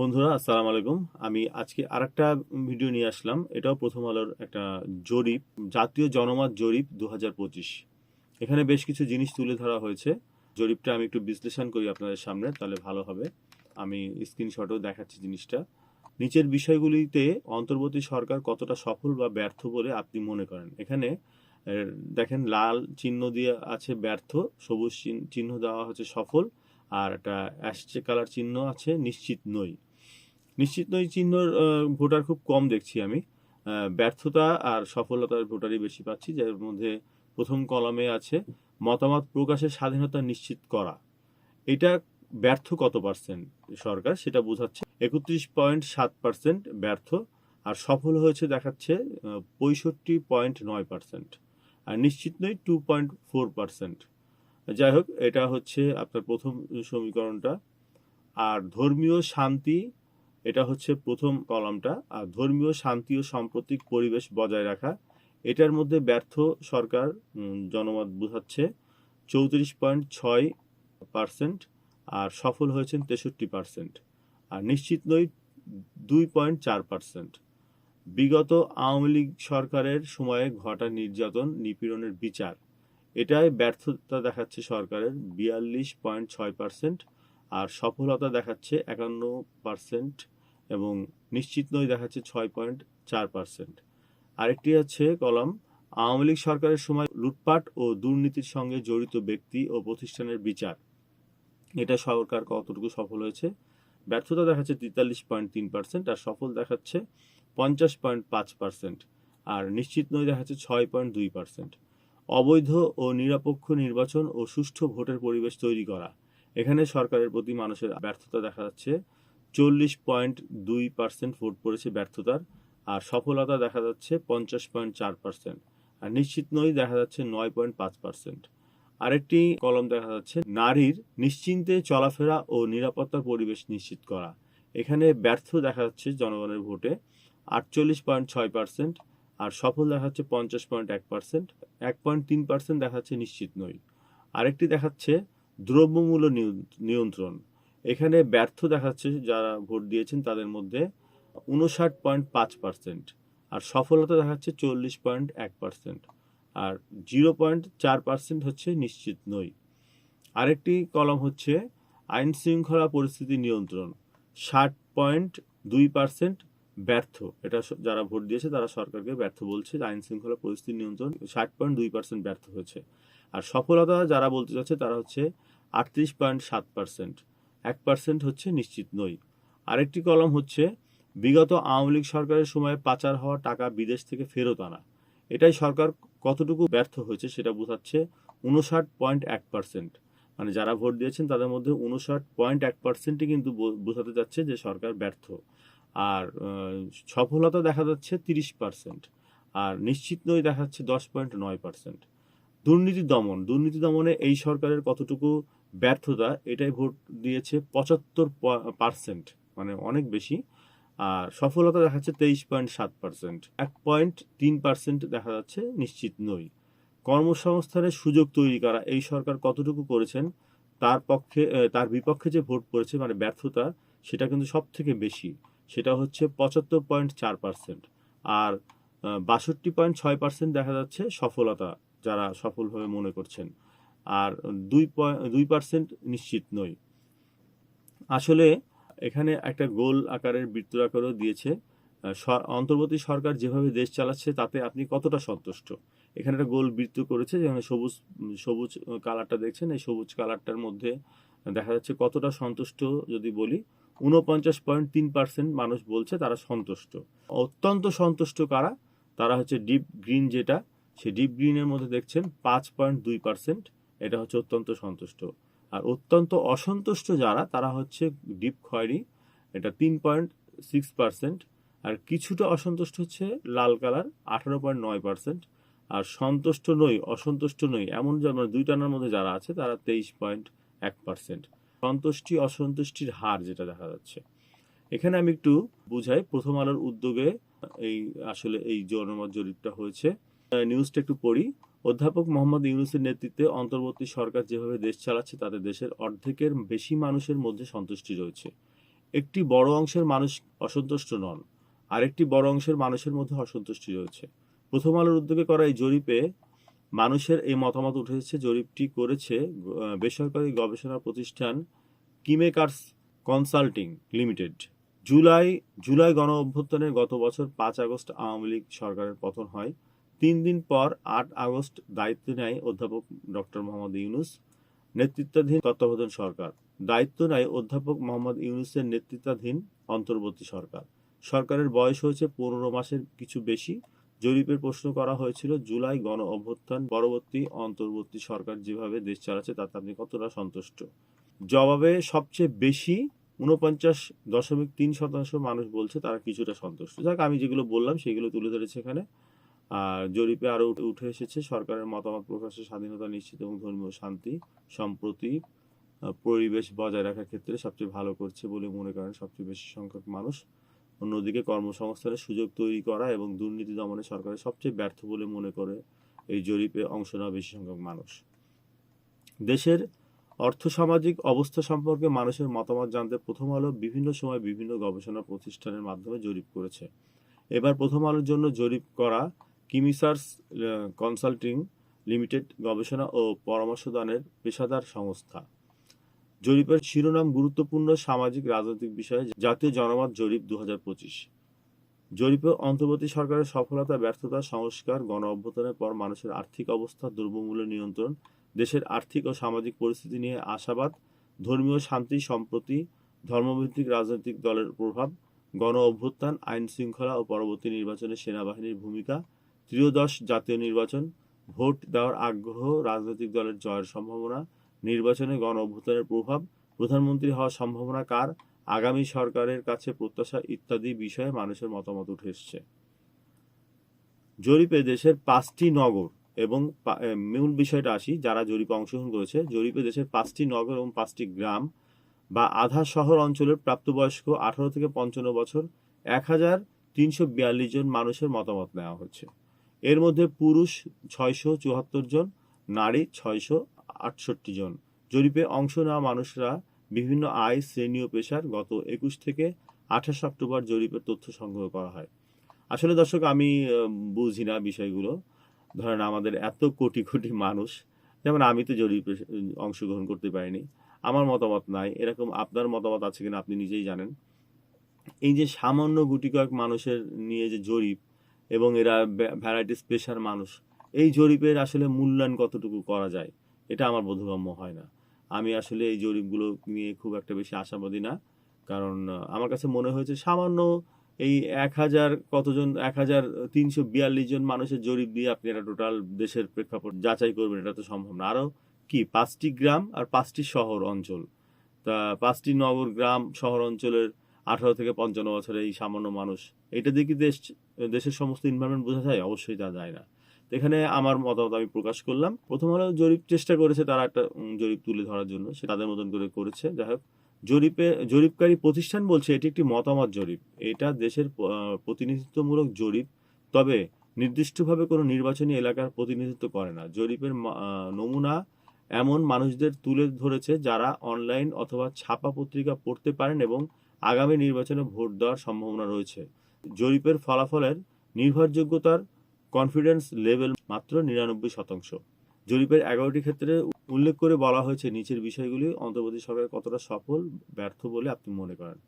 বন্ধুরা, আসসালামু আলাইকুম। আমি আজকে আরেকটা ভিডিও নিয়ে আসলাম। এটাও প্রথম আলোর একটা জরিপ, জাতীয় জনমত জরিপ দু হাজার পঁচিশ। এখানে বেশ কিছু জিনিস তুলে ধরা হয়েছে। জরিপটা আমি একটু বিশ্লেষণ করি আপনাদের সামনে, তাহলে ভালো হবে। আমি স্ক্রিনশটও দেখাচ্ছি জিনিসটা। নিচের বিষয়গুলিতে অন্তর্বর্তী সরকার কতটা সফল বা ব্যর্থ বলে আপনি মনে করেন? এখানে দেখেন, লাল চিহ্ন দিয়ে আছে ব্যর্থ, সবুজ চিহ্ন- দেওয়া হচ্ছে সফল, আর একটা অ্যাশটে কালার চিহ্ন আছে, নিশ্চিত নই। নিশ্চিত নয় চিহ্নর ভোটার খুব কম দেখছি আমি। ব্যর্থতা আর সফলতার ভোটারই বেশি পাচ্ছি, যার মধ্যে প্রথম কলমে আছে, মতামত প্রকাশের স্বাধীনতা নিশ্চিত করা। এটা ব্যর্থ কত পার্সেন্ট সরকার সেটা বোঝাচ্ছে। একত্রিশ পয়েন্ট সাত পার্সেন্ট ব্যর্থ, আর সফল হয়েছে দেখাচ্ছে পঁয়ষট্টি পয়েন্ট নয় পার্সেন্ট, আর নিশ্চিত নয় টু পয়েন্ট ফোর পার্সেন্ট। যাই হোক, এটা হচ্ছে আপনার প্রথম সমীকরণটা। আর ধর্মীয় শান্তি এটা হচ্ছে প্রথম কলামটা। আর ধর্মীয় শান্তি ও সাম্প্রতিক পরিবেশ বজায় রাখা। এটার মধ্যে ব্যর্থ সরকার জনমত বোঝাচ্ছে চৌত্রিশ পয়েন্ট ছয় পার্সেন্ট আর সফল হয়েছেন তেষট্টি পার্সেন্ট। আর নিশ্চিত নই দুই পয়েন্ট চার পার্সেন্ট। বিগত আওয়ামী লীগ সরকারের সময়ে ঘটা নির্যাতন, নিপীড়নের বিচার। এটায় ব্যর্থতা দেখাচ্ছে সরকারের বিয়াল্লিশ পয়েন্ট ছয় পার্সেন্ট আর সফলতা দেখাচ্ছে একান্ন পার্সেন্ট এবং নিশ্চিত নয় দেখাচ্ছে ছয় পয়েন্ট চার পার্সেন্ট আরেকটি হচ্ছে কলম, আওয়ামী লীগ সরকারের সময় লুটপাট ও দুর্নীতির সঙ্গে জড়িত ব্যক্তি ও প্রতিষ্ঠানের বিচার। এটা সরকার কতটুকু সফল হয়েছে? ব্যর্থতা দেখাচ্ছে তেতাল্লিশ পয়েন্ট তিন পার্সেন্ট আর সফল দেখাচ্ছে পঞ্চাশ পয়েন্ট পাঁচ পার্সেন্ট আর নিশ্চিত নয় দেখাচ্ছে ছয় পয়েন্ট দুই পার্সেন্ট অবৈধ ও নিরপেক্ষ নির্বাচন ও সুষ্ঠু ভোটের পরিবেশ তৈরি করা। এখানে সরকারের প্রতি মানুষের ব্যর্থতা দেখা যাচ্ছে। চল্লিশ পয়েন্ট দুই পার্সেন্ট ভোট পড়েছে ব্যর্থতার, আর সফলতা দেখা যাচ্ছে পঞ্চাশ পয়েন্ট চার পার্সেন্ট। আর নিশ্চিত নয় দেখা যাচ্ছে নয় পয়েন্ট পাঁচ পার্সেন্ট। আরেকটি কলম দেখা যাচ্ছে, নারীর নিশ্চিন্তে চলাফেরা ও নিরাপত্তার পরিবেশ নিশ্চিত করা। এখানে ব্যর্থ দেখা যাচ্ছে জনগণের ভোটে আটচল্লিশ পয়েন্ট ছয় পার্সেন্ট, আর সফল দেখাচ্ছে পঞ্চাশ পয়েন্ট এক পার্সেন্ট। এক পয়েন্ট তিন পার্সেন্ট দেখাচ্ছে নিশ্চিত নই। আরেকটি দেখাচ্ছে দ্রব্যমূল্য নিয়ন্ত্রণ। এখানে ব্যর্থ দেখাচ্ছে যারা ভোট দিয়েছেন তাদের মধ্যে উনষাট পয়েন্ট পাঁচ পার্সেন্ট আর সফলতা দেখাচ্ছে চল্লিশ পয়েন্ট এক পার্সেন্ট আর জিরো পয়েন্ট চার পার্সেন্ট হচ্ছে নিশ্চিত নই। আরেকটি কলম হচ্ছে আইন শৃঙ্খলা পরিস্থিতি নিয়ন্ত্রণ। ষাট পয়েন্ট দুই পার্সেন্ট ব্যর্থ। এটা যারা ভোট দিয়েছে তারা সরকারকে ব্যর্থ বলছে আইন শৃঙ্খলা পরিস্থিতি নিয়ন্ত্রণ ষাট পয়েন্ট দুই পার্সেন্ট ব্যর্থ হয়েছে। আর সফলতা যারা বলতে চাচ্ছে তারা হচ্ছে আটত্রিশ পয়েন্ট সাত পার্সেন্ট। এক পার্সেন্ট হচ্ছে নিশ্চিত নই। আরেকটি কলম হচ্ছে, বিগত আওয়ামী লীগ সরকারের সময় পাচার হওয়া টাকা বিদেশ থেকে ফেরত আনা। এটাই সরকার কতটুকু ব্যর্থ হয়েছে সেটা বোঝাচ্ছে উনষাট পয়েন্ট এক পার্সেন্ট। মানে যারা ভোট দিয়েছেন তাদের মধ্যে উনষাট পয়েন্ট এক পার্সেন্টই কিন্তু বোঝাতে যাচ্ছে যে সরকার ব্যর্থ। আর সফলতা দেখা যাচ্ছে তিরিশ পার্সেন্ট। আর নিশ্চিত নই দেখা যাচ্ছে দশ পয়েন্ট নয় পার্সেন্ট। দুর্নীতি দমন। দুর্নীতি দমনে এই সরকারের কতটুকু ব্যর্থতা, এটাই ভোট দিয়েছে পঁচাত্তর পার্সেন্ট মানে অনেক বেশি। আর সফলতা দেখাচ্ছে তেইশ পয়েন্ট সাত পার্সেন্ট এক পয়েন্ট তিন পার্সেন্ট দেখা যাচ্ছে নিশ্চিত নই। কর্মসংস্থানের সুযোগ তৈরি করা, এই সরকার কতটুকু করেছেন, তার পক্ষে তার বিপক্ষে যে ভোট পড়েছে মানে ব্যর্থতা, সেটা কিন্তু সব থেকে বেশি। সেটা হচ্ছে পঁচাত্তর পয়েন্ট চার পার্সেন্ট আর বাষট্টি পয়েন্ট ছয় পার্সেন্ট দেখা যাচ্ছে সফলতা। যারা সফলভাবে মনে করছেন। আর দুই দুই পার্সেন্ট নিশ্চিত নই। আসলে এখানে একটা গোল আকারের বৃত্তাকারও দিয়েছে। স- অন্তর্বর্তী সরকার যেভাবে দেশ চালাচ্ছে, তাতে আপনি কতটা সন্তুষ্ট? এখানে একটা গোল বৃত্ত করেছে, যেখানে সবুজ সবুজ কালারটা দেখছেন। এই সবুজ কালারটার মধ্যে দেখা যাচ্ছে কতটা সন্তুষ্ট যদি বলি উনপঞ্চাশ পয়েন্ট তিন পার্সেন্ট মানুষ বলছে তারা সন্তুষ্ট। অত্যন্ত সন্তুষ্ট কারা? তারা হচ্ছে ডিপ গ্রিন যেটা সেই ডিপ গ্রিনের মধ্যে দেখছেন পাঁচ পয়েন্ট দুই পার্সেন্ট। এটা হচ্ছে অত্যন্ত সন্তুষ্ট। আর অত্যন্ত অসন্তুষ্ট যারা, তারা হচ্ছে ডিপ খয়েরি। এটা তিন পয়েন্ট সিক্স পার্সেন্ট। আর কিছুটা অসন্তুষ্ট হচ্ছে লাল কালার, আঠারো পয়েন্ট নয় পার্সেন্ট। আর সন্তুষ্ট নই, অসন্তুষ্ট নই, এমন মানে দুই টানার মধ্যে যারা আছে, তারা তেইশ পয়েন্ট এক পার্সেন্ট। সন্তুষ্টি, অসন্তুষ্টির হার যেটা দেখা যাচ্ছে। এখানে আমি একটু বুঝাই, প্রথম আলোর উদ্যোগে এই আসলে এই জনমত জরিপটা হয়েছে। নিউজটা একটু পড়ি। অধ্যাপক মোহাম্মদ ইউনুসের নেতৃত্বে অন্তর্বর্তী সরকার যেভাবে দেশ চালাচ্ছে, তাতে দেশের অর্ধেকের বেশি মানুষের মধ্যে সন্তুষ্টি রয়েছে। একটি বড় অংশের মানুষ অসন্তুষ্ট নন, আরেকটি বড় অংশের মানুষের মধ্যে অসন্তুষ্টি রয়েছে। প্রথম আলোর উদ্যোগে করা এই জরিপে মানুষের এই মতামত উঠেছে জরিপটি করেছে বেসরকারি গবেষণা প্রতিষ্ঠান কিমেকার্স কনসাল্টিং লিমিটেড। জুলাই জুলাই গণ অভ্যুত্থানের গত বছর পাঁচ আগস্ট আওয়ামী লীগ সরকারের পতন হয়। তিন দিন পর আট আগস্ট দায়িত্ব নেয় অধ্যাপক ডক্টর মোহাম্মদ ইউনুস, নেতৃত্বাধীন তত্ত্বাবধান সরকার। দায়িত্ব নেয় অধ্যাপক মোহাম্মদ ইউনুসের নেতৃত্বাধীন অন্তর্বর্তী সরকার। সরকারের বয়স হয়েছে পনেরো মাসের কিছু বেশি। জরিপের প্রশ্ন করা হয়েছিল, জুলাই গণ অভ্যুত্থান পরবর্তী অন্তর্বর্তী সরকার যেভাবে দেশ চালাচ্ছে তাতে আপনি কতটা সন্তুষ্ট? জবাবে সবচেয়ে বেশি উনপঞ্চাশ দশমিক তিন শতাংশ মানুষ বলছে তারা কিছুটা সন্তুষ্ট। যাক, আমি যেগুলো বললাম সেগুলো তুলে ধরেছে এখানে। জরিপে আরও উঠে এসেছে, সরকারের মতামত প্রকাশের স্বাধীনতা নিশ্চিত এবং ধর্মীয় শান্তি সম্প্রতি পরিবেশ বজায় রাখার ক্ষেত্রে সবচেয়ে ভালো করছে বলে মনে করেন সবচেয়ে বেশি সংখ্যক মানুষ। অন্যদিকে কর্মসংস্থানের সুযোগ তৈরি করা এবং দুর্নীতি দমনে সরকারের সবচেয়ে ব্যর্থ বলে মনে করে এই জরিপে অংশ নেওয়া বেশি সংখ্যক মানুষ। দেশের অর্থসামাজিক অবস্থা সম্পর্কে মানুষের মতামত জানতে প্রথম আলো বিভিন্ন সময় বিভিন্ন গবেষণা প্রতিষ্ঠানের মাধ্যমে জরিপ করেছে। এবার প্রথম আলোর জন্য জরিপ করা কিমিসার্স কনসাল্টিং লিমিটেড গবেষণা ও পরামর্শদানের পেশাদার সংস্থা। জরিপের শিরোনাম গুরুত্বপূর্ণ সামাজিক রাজনৈতিক বিষয়ে জাতীয় জনমত জরিপ দু জরিপে অন্তর্বর্তী সরকারের সফলতা, ব্যর্থতা, সংস্কার, গণ অভ্যুত্থানের পর মানুষের আর্থিক অবস্থা, দ্রব্যমূল্য নিয়ন্ত্রণ, দেশের আর্থিক ও সামাজিক পরিস্থিতি নিয়ে আশাবাদ, ধর্মীয় শান্তি, সম্প্রতি ধর্মভিত্তিক রাজনৈতিক দলের প্রভাব, গণ অভ্যুত্থান আইন শৃঙ্খলা ও পরবর্তী নির্বাচনে সেনাবাহিনীর ভূমিকা ত্রিয়োদশ জাতীয় নির্বাচন, ভোট দেওয়ার আগ্রহ রাজনৈতিক দলের জয়ের সম্ভাবনা, নির্বাচনে গণ অভ্যুত্থানের প্রভাব, প্রধানমন্ত্রী হওয়ার সম্ভাবনা কার, আগামী সরকারের কাছে প্রত্যাশা ইত্যাদি বিষয়ে মানুষের মতামত উঠে এসছে। জরিপে দেশের পাঁচটি নগর এবং মূল বিষয়টা আসি, যারা জরিপে অংশগ্রহণ করেছে। জরিপে দেশের পাঁচটি নগর এবং পাঁচটি গ্রাম বা আধা শহর অঞ্চলের প্রাপ্তবয়স্ক আঠারো থেকে পঞ্চান্ন বছর, এক হাজার তিনশো বিয়াল্লিশ জন মানুষের মতামত নেওয়া হচ্ছে। এর মধ্যে পুরুষ ছয়শো চুয়াত্তর জন, নারী ছয়শো আটষট্টি জন। জরিপে অংশ নেওয়া মানুষরা বিভিন্ন আয়, শ্রেণি ও পেশার গত একুশ থেকে আঠাশ অক্টোবর জরিপের তথ্য সংগ্রহ করা হয়। আসলে দর্শক, আমি বুঝি না বিষয়গুলো। ধরেন আমাদের এত কোটি কোটি মানুষ, যেমন আমি তো জরিপে অংশগ্রহণ করতে পারিনি। আমার মতামত নাই। এরকম আপনার মতামত আছে কিনা আপনি নিজেই জানেন। এই যে সামান্য গুটি কয়েক মানুষের নিয়ে যে জরিপ এবং এরা ভ্যারাইটিস পেশার মানুষ। এই জরিপের আসলে মূল্যায়ন কতটুকু করা যায়, এটা আমার বোধগম্য হয় না। আমি আসলে এই জরিপগুলো নিয়ে খুব একটা বেশি আশাবাদী না, কারণ আমার কাছে মনে হয়েছে সামান্য এই এক হাজার কতজন, এক হাজার তিনশো বিয়াল্লিশ জন মানুষের জরিপ দিয়ে আপনি একটা টোটাল দেশের প্রেক্ষাপট যাচাই করবেন, এটা তো সম্ভব না। আরও কি, পাঁচটি গ্রাম আর পাঁচটি শহর অঞ্চল। তা, পাঁচটি নগর, গ্রাম, শহর অঞ্চলের আঠারো থেকে পঞ্চান্ন বছরের এই সামান্য মানুষ, এটা দিয়ে কি দেশ, দেশের সমস্ত ইনভারনমেন্ট বোঝা যায়? অবশ্যই তা যায় না। এখানে আমার মতামত আমি প্রকাশ করলাম। প্রথম হলো, জরিপ চেষ্টা করেছে তারা একটা জরিপ তুলে ধরার জন্য। সে তাদের মতন করে করেছে। যাই হোক, জরিপে, জরিপকারী প্রতিষ্ঠান বলছে, এটি একটি মতামত জরিপ। এটা দেশের প্রতিনিধিত্বমূলক জরিপ। তবে নির্দিষ্টভাবে কোনো নির্বাচনী এলাকার প্রতিনিধিত্ব করে না। জরিপের নমুনা এমন মানুষদের তুলে ধরেছে যারা অনলাইন অথবা ছাপা পত্রিকা পড়তে পারেন এবং আগামী নির্বাচনে ভোট দেওয়ার সম্ভাবনা রয়েছে। জরিপের ফলাফলের নির্ভরযোগ্যতার কনফিডেন্স লেভেল মাত্র নিরানব্বই শতাংশ। জরিপের এগারোটি ক্ষেত্রে উল্লেখ করে বলা হয়েছে, নিচের বিষয়গুলি অন্তর্বর্তী সরকার কতটা সফল, ব্যর্থ বলে আপনি মনে করেন।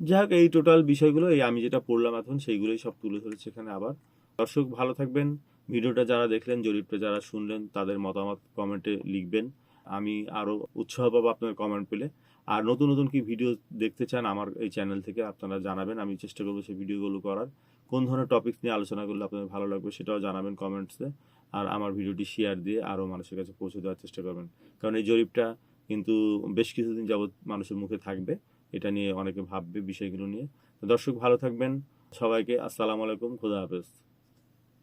যাই হোক, এই টোটাল বিষয়গুলো, এই আমি যেটা পড়লাম এখন, সেইগুলোই সব তুলে ধরেছে এখানে আবার। দর্শক, ভালো থাকবেন। ভিডিওটা যারা দেখলেন, জরিপটা যারা শুনলেন, তাদের মতামত কমেন্টে লিখবেন। আমি আরও উৎসাহ পাবো আপনার কমেন্ট পেলে। আর নতুন নতুন কি ভিডিও দেখতে চান আমার এই চ্যানেল থেকে আপনারা জানাবেন, আমি চেষ্টা করব সেই ভিডিওগুলো করার। কোন ধরনের টপিকস নিয়ে আলোচনা করলে আপনাদের ভালো লাগবে সেটাও জানাবেন কমেন্টসে আর আমার ভিডিওটি শেয়ার দিয়ে আরও মানুষের কাছে পৌঁছে দেওয়ার চেষ্টা করবেন। কারণ এই জরিপটা কিন্তু বেশ কিছুদিন যাবৎ মানুষের মুখে থাকবে, এটা নিয়ে অনেকে ভাববে বিষয়গুলো নিয়ে। দর্শক ভালো থাকবেন, সবাইকে আসসালামু আলাইকুম, খুদা হাফেজ।